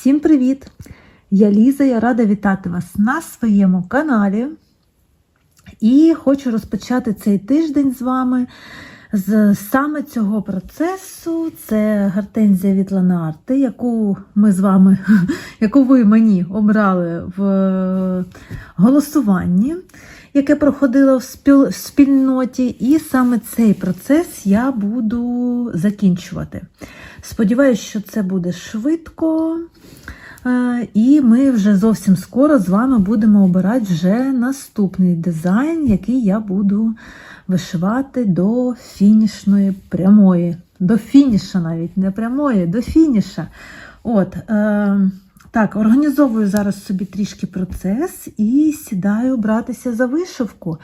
Всім привіт! Я Ліза, я рада вітати вас на своєму каналі. І хочу розпочати цей тиждень з вами з саме цього процесу. Це гортензія від Ланарти, яку ми з вами, яку ви мені обрали в голосуванні, яке проходило в в спільноті. І саме цей процес я буду закінчувати. Сподіваюсь, що це буде швидко. Е, І ми вже зовсім скоро з вами будемо обирати вже наступний дизайн, який я буду вишивати до фінішної прямої. До фініша навіть не прямої, до фініша. От, е, так, організовую зараз собі трішки процес і сідаю братися за вишивку.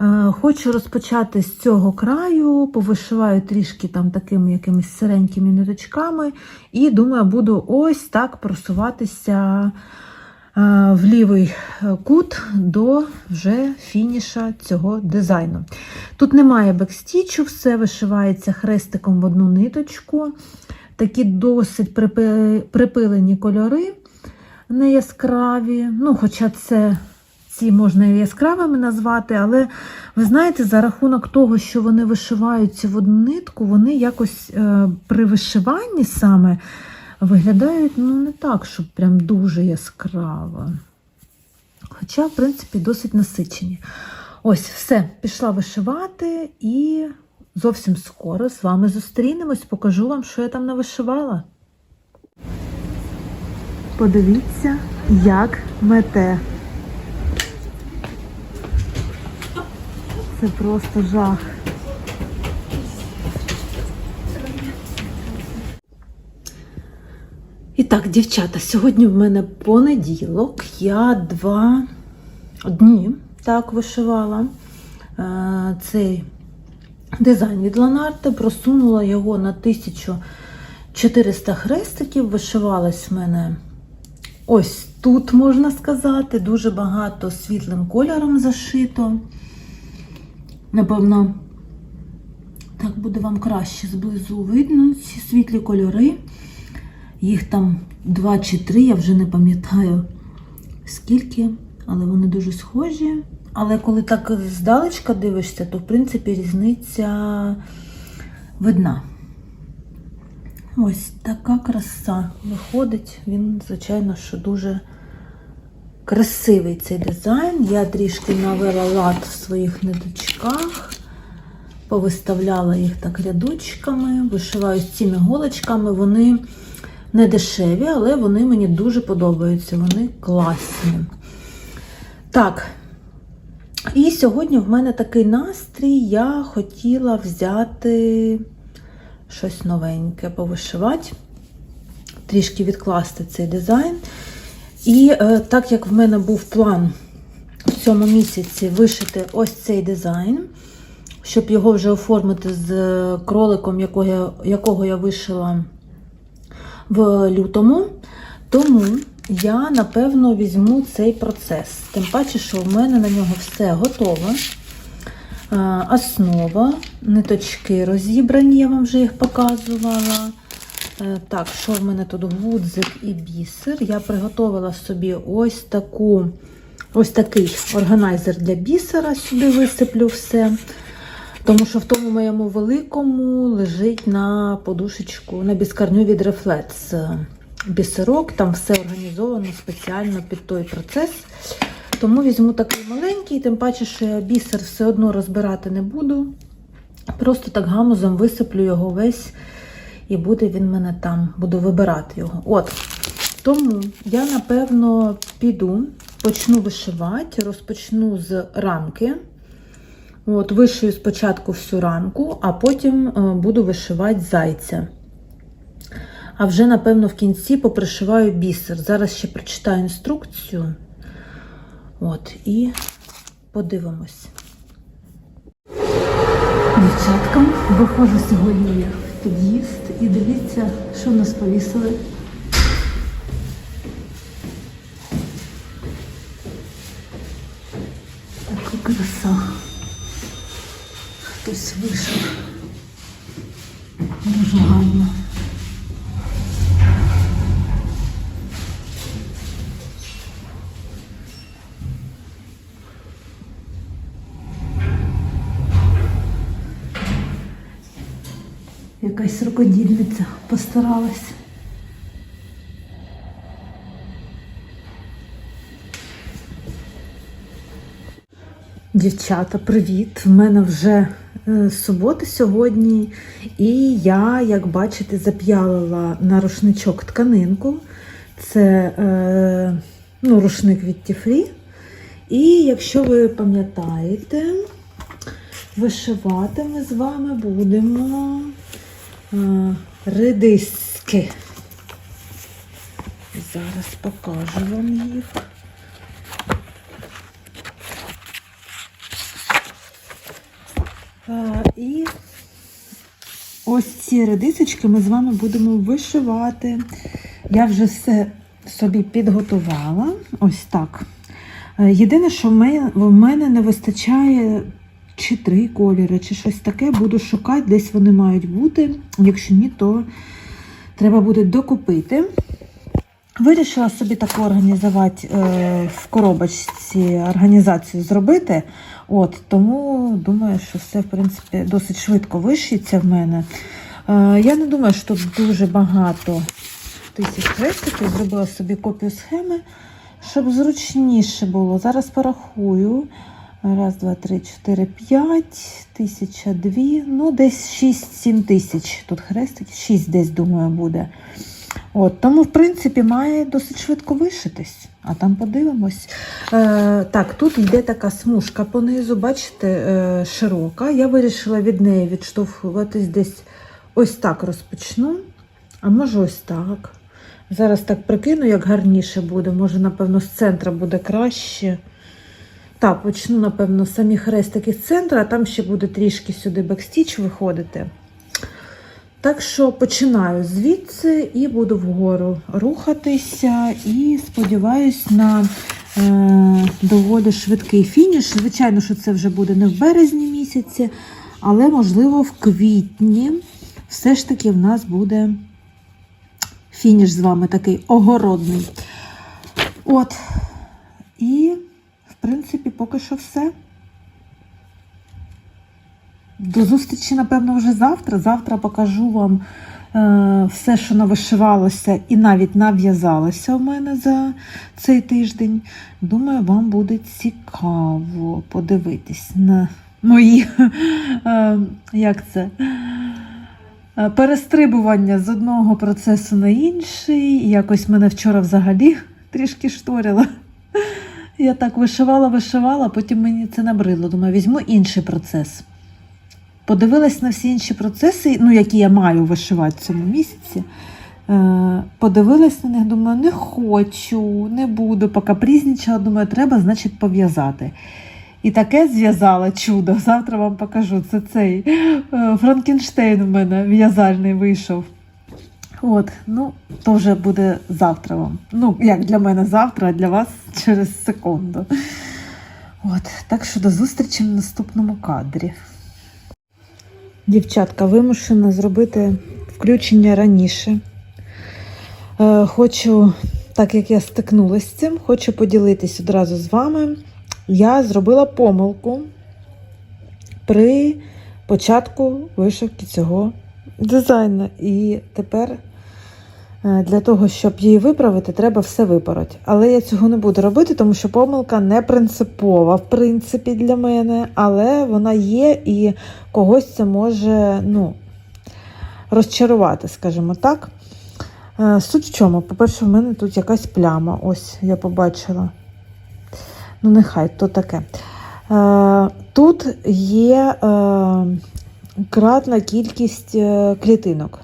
Е, Хочу розпочати з цього краю, повишиваю трішки там такими якимись сиренькими ниточками, і думаю, буду ось так просуватися е, в лівий е, кут до вже фініша цього дизайну. Тут немає бекстічу, все вишивається хрестиком в одну ниточку. Такі досить припилені кольори, не яскраві. Ну, хоча це ці можна і яскравими назвати, але ви знаєте, за рахунок того, що вони вишиваються в одну нитку, вони якось е, при вишиванні саме виглядають ну, не так, щоб прям дуже яскраво. Хоча, в принципі, досить насичені. Ось, все, пішла вишивати і зовсім скоро з вами зустрінемось, покажу вам, що я там навишивала. Подивіться, як мете. Це просто жах. І так, дівчата, сьогодні в мене понеділок. Я два дні так вишивала е, цей дизайн від Ланарти, просунула його на 1400 хрестиків. Вишивалась в мене ось тут, можна сказати, дуже багато світлим кольором зашито. Напевно, так буде вам краще зблизу видно ці світлі кольори. Їх там два чи три, я вже не пам'ятаю скільки, але вони дуже схожі. Але коли так здалечка дивишся, то в принципі різниця видна. Ось така краса виходить. Він, звичайно, що дуже красивий цей дизайн. Я трішки навела лад в своїх ниточках, повиставляла їх так рядочками, вишиваю з цими голочками. Вони не дешеві, але вони мені дуже подобаються. Вони класні. Так. І сьогодні в мене такий настрій. Я хотіла взяти щось новеньке, повишивати, трішки відкласти цей дизайн. І е, так як в мене був план в цьому місяці вишити ось цей дизайн, щоб його вже оформити з кроликом, якого я, якого я вишила в лютому, тому я, напевно, візьму цей процес. Тим паче, що в мене на нього все готове. Основа, ниточки розібрані, я вам вже їх показувала. Е, Так, що в мене тут гудзик і бісер. Я приготувала собі ось таку, ось такий органайзер для бісера, сюди висиплю все. Тому що в тому моєму великому лежить на подушечку, на біскарню від Reflex бісерок. Там все організовано спеціально під той процес. Тому візьму такий маленький, тим паче, що я бісер все одно розбирати не буду. Просто так гамузом висиплю його весь, і буде він мене там, буду вибирати його. От. Тому я, напевно, піду, почну вишивати, розпочну з рамки. От, Вишию спочатку всю рамку, а потім е, буду вишивати зайця. А вже, напевно, в кінці попришиваю бісер. Зараз ще прочитаю інструкцію. От, і подивимось. Дівчаткам виходжу сьогодні я в під'їзд і дивіться, що нас повісили. Така краса. Хтось вийшов. Дуже гарно. Якась рукодільниця постаралась. Дівчата, привіт! В мене вже е, субота сьогодні, і я, як бачите, зап'ялила на рушничок тканинку. Це е, ну, рушник від Тіфрі. І якщо ви пам'ятаєте, вишивати ми з вами будемо редиски. Зараз покажу вам їх. І ось ці редисочки ми з вами будемо вишивати. Я вже все собі підготувала. Ось так. Е, Єдине, що в мене не вистачає чи три кольори, чи щось таке. Буду шукати, десь вони мають бути. Якщо ні, то треба буде докупити. Вирішила собі таку організувати е, в коробочці організацію зробити. От, тому думаю, що все, в принципі, досить швидко вишиться в мене. Е, я не думаю, що тут дуже багато тисяч хрестиків. Зробила собі копію схеми, щоб зручніше було. Зараз порахую. Раз, два, три, чотири, п'ять, тисяча дві, ну десь 6-7 тисяч тут хрестиків, 6 десь, думаю, буде. От, тому, в принципі, має досить швидко вишитись, а там подивимось. Е, так, тут йде така смужка понизу, бачите, е, широка. Я вирішила від неї відштовхуватись десь ось так розпочну, а може ось так. Зараз так прикину, як гарніше буде. Може, напевно, з центра буде краще. Так, почну, напевно, самі хрестики з центру, а там ще буде трішки сюди бекстіч виходити. Так що починаю звідси і буду вгору рухатися. І сподіваюсь на е, доволі швидкий фініш. Звичайно, що це вже буде не в березні місяці, але, можливо, в квітні все ж таки в нас буде фініш з вами такий огородний. От. І, принципі, поки що все. До зустрічі, напевно, вже завтра. Завтра покажу вам е, все, що навишивалося і навіть нав'язалося у мене за цей тиждень. Думаю, вам буде цікаво подивитись на мої е, як це, е, перестрибування з одного процесу на інший. Якось мене вчора взагалі трішки шторило. Я так вишивала, вишивала, потім мені це набридло. Думаю, візьму інший процес. Подивилась на всі інші процеси, ну, які я маю вишивати в цьому місяці. Е, подивилась на них, думаю, не хочу, не буду. Поки прізнічала, думаю, треба, значить, пов'язати. І таке зв'язала чудо. Завтра вам покажу. Це цей е, Франкенштейн у мене в'язальний вийшов. От, ну, то вже буде завтра вам. Ну, як для мене завтра, а для вас через секунду. От, так що до зустрічі в наступному кадрі. Дівчатка, вимушена зробити включення раніше. Е, хочу, так як я стикнулася з цим, хочу поділитись одразу з вами. Я зробила помилку при початку вишивки цього дизайну. І тепер для того, щоб її виправити, треба все випороти. Але я цього не буду робити, тому що помилка не принципова, в принципі, для мене, але вона є і когось це може ну, розчарувати, скажімо так. Е, Суть в чому? По-перше, в мене тут якась пляма. Ось я побачила. Ну, нехай то таке. Е, Тут є е, кратна кількість е, клітинок.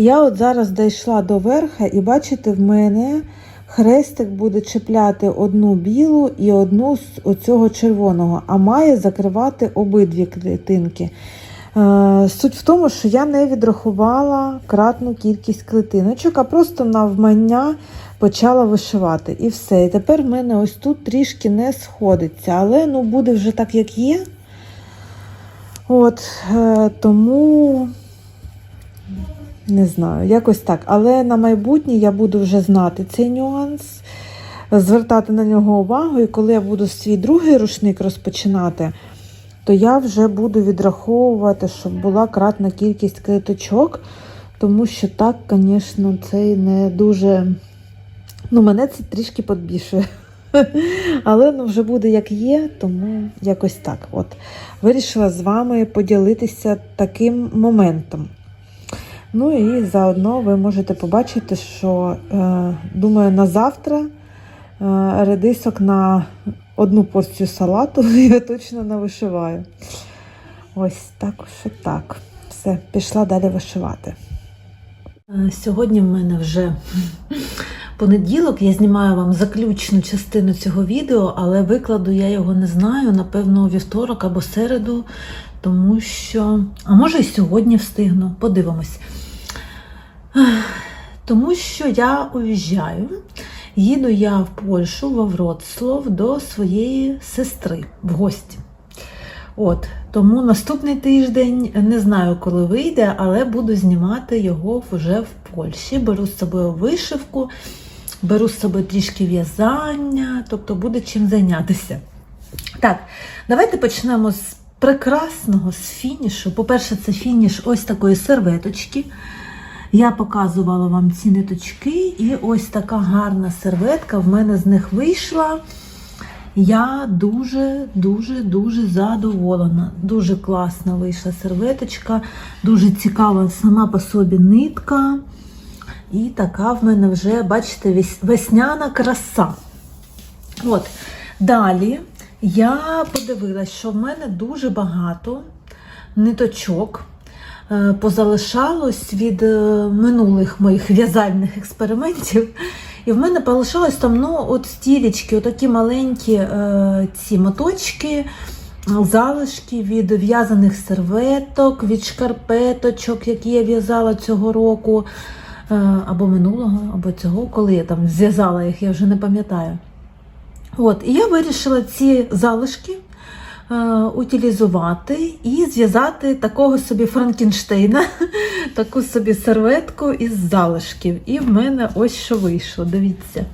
Я от зараз дійшла до верха, і бачите, в мене хрестик буде чіпляти одну білу і одну з оцього червоного, а має закривати обидві клітинки. Е, Суть в тому, що я не відрахувала кратну кількість клітиночок, а просто навмання почала вишивати. І все. І тепер в мене ось тут трішки не сходиться, але ну, буде вже так, як є. От, е, тому не знаю, якось так. Але на майбутнє я буду вже знати цей нюанс, звертати на нього увагу, і коли я буду свій другий рушник розпочинати, то я вже буду відраховувати, щоб була кратна кількість квіточок, тому що так, звісно, це не дуже. Ну, мене це трішки підбільшує. Але ну, вже буде як є, тому якось так. От. Вирішила з вами поділитися таким моментом. Ну і заодно ви можете побачити, що, е, думаю, на завтра е, редисок на одну порцію салату я точно навишиваю. Ось так що так. Все, пішла далі вишивати. Е, Сьогодні в мене вже понеділок. Я знімаю вам заключну частину цього відео, але викладу я його не знаю, напевно, вівторок або середу, тому що. А може і сьогодні встигну, подивимось. Тому що я уїжджаю. Їду я в Польщу, во Вроцлав, до своєї сестри в гості. От, тому наступний тиждень не знаю, коли вийде, але буду знімати його вже в Польщі. Беру з собою вишивку, беру з собою трішки в'язання, тобто буде чим зайнятися. Так, давайте почнемо з прекрасного, з фінішу. По-перше, це фініш ось такої серветочки. Я показувала вам ці ниточки, і ось така гарна серветка в мене з них вийшла. Я дуже, дуже, дуже задоволена. Дуже класна вийшла серветочка, дуже цікава сама по собі нитка. І така в мене вже, бачите, весняна краса. От. Далі я подивилась, що в мене дуже багато ниточок позалишалось від е, минулих моїх в'язальних експериментів. І в мене залишилось там ну, от стілечки, отакі маленькі е, ці моточки, залишки від в'язаних серветок, від шкарпеточок, які я в'язала цього року, е, або минулого, або цього, коли я там зв'язала їх, я вже не пам'ятаю. От, і я вирішила ці залишки е, утилізувати і зв'язати такого собі Франкенштейна, таку собі серветку із залишків. І в мене ось що вийшло. Дивіться.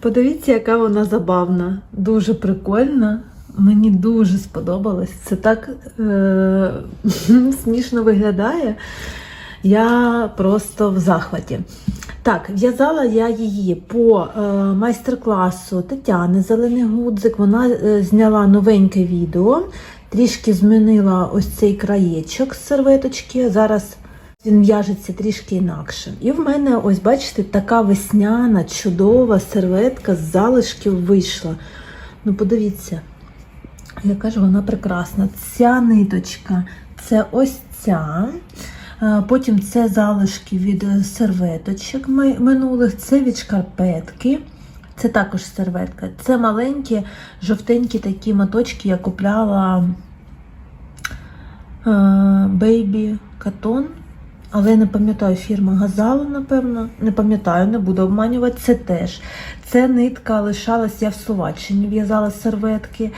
Подивіться, яка вона забавна, дуже прикольна. Мені дуже сподобалось. Це так е- смішно виглядає. Я просто в захваті. Так, в'язала я її по е, майстер-класу Тетяни Зелений Гудзик. Вона е, зняла новеньке відео, трішки змінила ось цей краєчок з серветочки. Зараз він в'яжеться трішки інакше. І в мене, ось бачите, така весняна, чудова серветка з залишків вийшла. Ну, подивіться, яка ж вона прекрасна. Ця ниточка це ось ця. Е, Потім це залишки від е, серветочок минулих, це від шкарпетки. Це також серветка. Це маленькі жовтенькі такі моточки я купляла е, Baby Cotton. Але не пам'ятаю фірма Газала, напевно. Не пам'ятаю, не буду обманювати. Це теж. Це нитка лишалась я в Словаччині, в'язала серветки.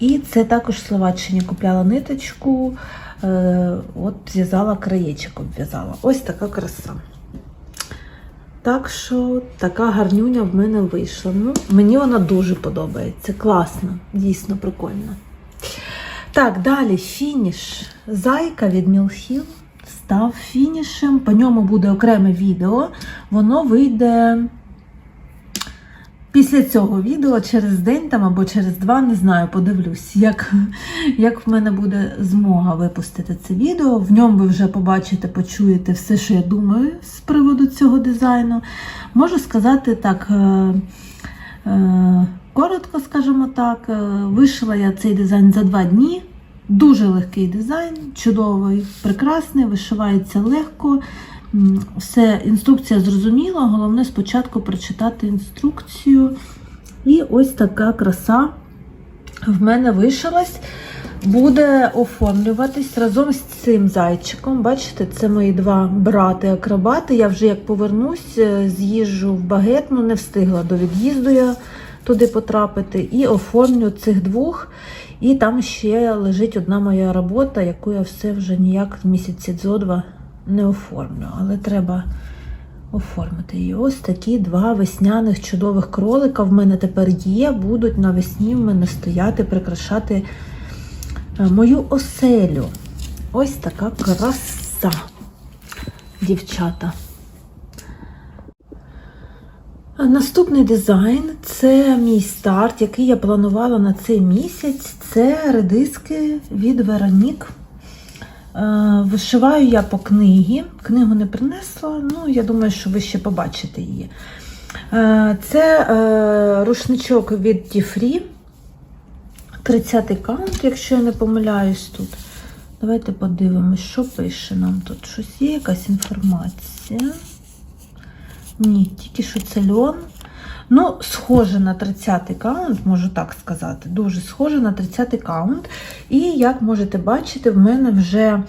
І це також в Словаччині купляла ниточку. Е, от зв'язала краєчок, обв'язала. Ось така краса. Так що така гарнюня в мене вийшла. Ну, мені вона дуже подобається. Класна, дійсно прикольна. Так, далі фініш. Зайка від Мілхіл став фінішем. По ньому буде окреме відео. Воно вийде після цього відео через день там або через два, не знаю, подивлюсь, як, як в мене буде змога випустити це відео. В ньому ви вже побачите, почуєте все, що я думаю з приводу цього дизайну. Можу сказати так. е, е, Коротко, скажімо так, е, вишила я цей дизайн за два дні. Дуже легкий дизайн, чудовий, прекрасний, вишивається легко. Все, інструкція зрозуміла. Головне спочатку прочитати інструкцію. І ось така краса в мене вишилась. Буде оформлюватись разом з цим зайчиком. Бачите, це мої два брати-акробати. Я вже як повернусь, е, з'їжджу в багетну, не встигла до від'їзду я туди потрапити. І оформлю цих двох. І там ще лежить одна моя робота, яку я все вже ніяк місяці зо два не оформлю. Але треба оформити її. Ось такі два весняних чудових кролика в мене тепер є. Будуть навесні в мене стояти, прикрашати е, мою оселю. Ось така краса, дівчата. Наступний дизайн це мій старт, який я планувала на цей місяць. Це редиски від Веронік. Е, Вишиваю я по книгі. Книгу не принесла, ну я думаю, що ви ще побачите її. Е, Це е, рушничок від Діфрі. 30-й каунт, якщо я не помиляюсь тут. Давайте подивимось, що пише нам тут. Щось є, якась інформація. Ні, тільки що це льон. Ну, схоже на 30-й каунт, можу так сказати. Дуже схоже на 30-й каунт. І як можете бачити, в мене вже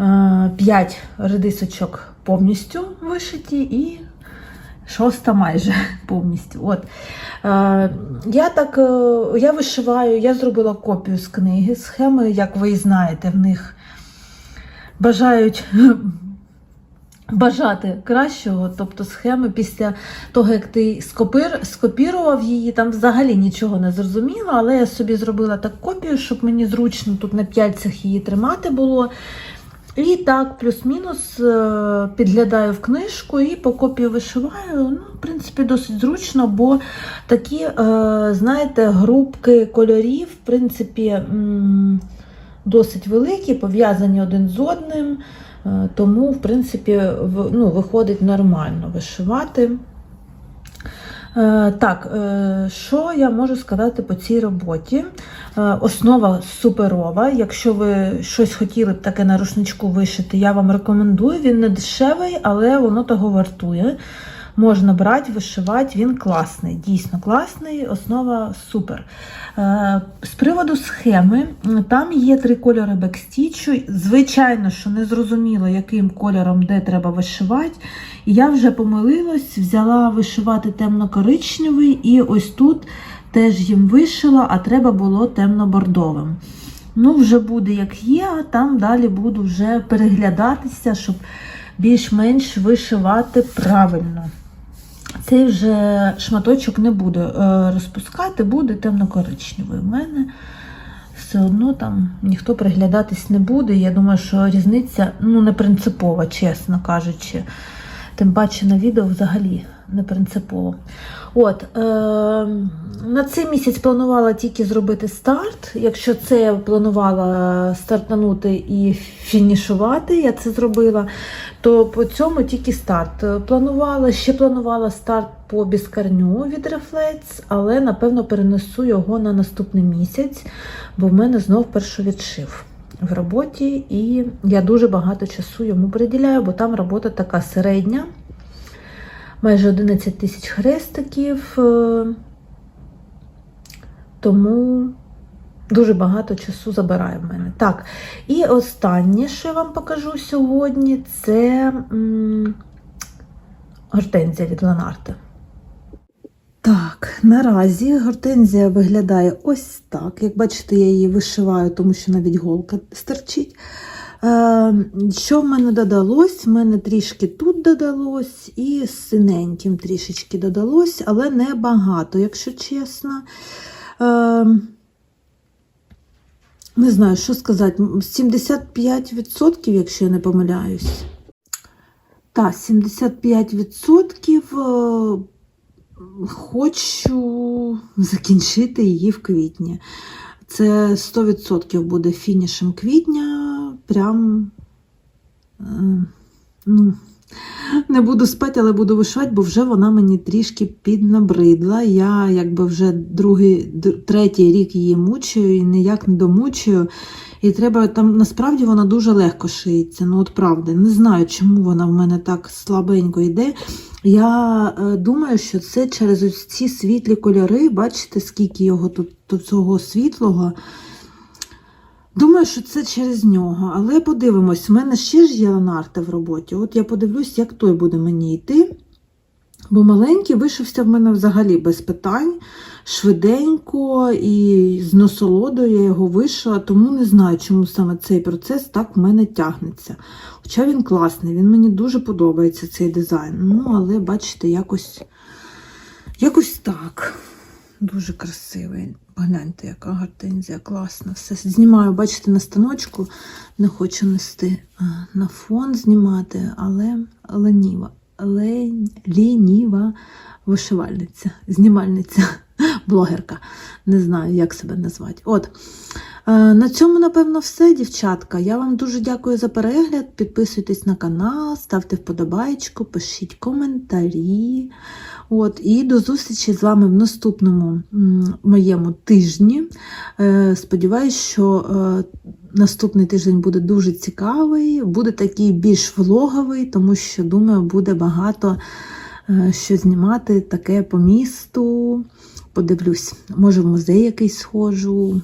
е, 5 редисочок повністю вишиті і шоста майже повністю. От. Е, я так е, я вишиваю, я зробила копію з книги. Схеми, як ви знаєте, в них бажають бажати кращого, тобто схеми після того, як ти скопир, скопірував її, там взагалі нічого не зрозуміло, але я собі зробила так копію, щоб мені зручно тут на п'яльцях її тримати було. І так, плюс-мінус е, підглядаю в книжку і по копії вишиваю. Ну, в принципі, досить зручно, бо такі, е, знаєте, групки кольорів, в принципі, досить великі, пов'язані один з одним. Е, Тому, в принципі, ну, виходить нормально вишивати. Е, Так, е, що я можу сказати по цій роботі? Основа суперова. Якщо ви щось хотіли б таке на рушничку вишити, я вам рекомендую. Він не дешевий, але воно того вартує. Можна брати, вишивати, він класний, дійсно класний, основа супер. Е, З приводу схеми, там є три кольори бекстічу. Звичайно, що не зрозуміло, яким кольором де треба вишивати. Я вже помилилась, взяла вишивати темно-коричневий, і ось тут теж їм вишила, а треба було темно-бордовим. Ну, вже буде як є, а там далі буду вже переглядатися, щоб більш-менш вишивати правильно. Цей вже шматочок не буду е, розпускати, буде темно-коричневий. У мене все одно там ніхто приглядатись не буде. Я думаю, що різниця ну, не принципова, чесно кажучи. Тим паче на відео взагалі не принципово. От, е, на цей місяць планувала тільки зробити старт. Якщо це я планувала стартанути і фінішувати, я це зробила, то по цьому тільки старт. Планувала, ще планувала старт по біскарню від Reflex, але напевно перенесу його на наступний місяць, бо в мене знов першовідшив в роботі, і я дуже багато часу йому приділяю, бо там робота така середня. Майже 11 тисяч хрестиків, е, тому дуже багато часу забирає в мене. Так, і останнє, що я вам покажу сьогодні, це гортензія від Ленарта. Так, наразі гортензія виглядає ось так. Як бачите, я її вишиваю, тому що навіть голка стерчить. Е, Що в мене додалось? В мене трішки тут додалось, і синеньким трішечки додалось, але не багато, якщо чесно. Е, Не знаю, що сказати. 75%, якщо я не помиляюсь. Так, 75% е, хочу закінчити її в квітні. Це 100% буде фінішем квітня. Прям, е, ну, не буду спати, але буду вишивати, бо вже вона мені трішки піднабридла. Я якби вже другий, третій рік її мучаю і ніяк не домучую. І треба там насправді вона дуже легко шиється. Ну, от правда, не знаю, чому вона в мене так слабенько йде. Я е, думаю, що це через ці світлі кольори. Бачите, скільки його тут, тут цього світлого. Думаю, що це через нього. Але подивимось, в мене ще ж є Леонарте в роботі. От я подивлюсь, як той буде мені йти. Бо маленький вишився в мене взагалі без питань, швиденько і з насолодою я його вишила, тому не знаю, чому саме цей процес так в мене тягнеться. Хоча він класний, він мені дуже подобається цей дизайн. Ну, але бачите, якось, якось так. Дуже красивий. Погляньте, яка гортензія класна. Все знімаю, бачите, на станочку. Не хочу нести на фон знімати, але леніва. Лень, лініва вишивальниця, знімальниця, блогерка. Не знаю, як себе назвати. От. Е, На цьому, напевно, все, дівчатка. Я вам дуже дякую за перегляд. Підписуйтесь на канал, ставте вподобайку, пишіть коментарі. От, і до зустрічі з вами в наступному моєму тижні. Е, Сподіваюсь, що е, наступний тиждень буде дуже цікавий, буде такий більш влоговий, тому що, думаю, буде багато що знімати таке по місту. Подивлюсь, може, в музей якийсь схожу.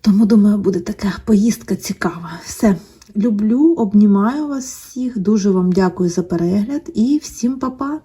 Тому, думаю, буде така поїздка цікава. Все. Люблю, обнімаю вас всіх. Дуже вам дякую за перегляд і всім па-па!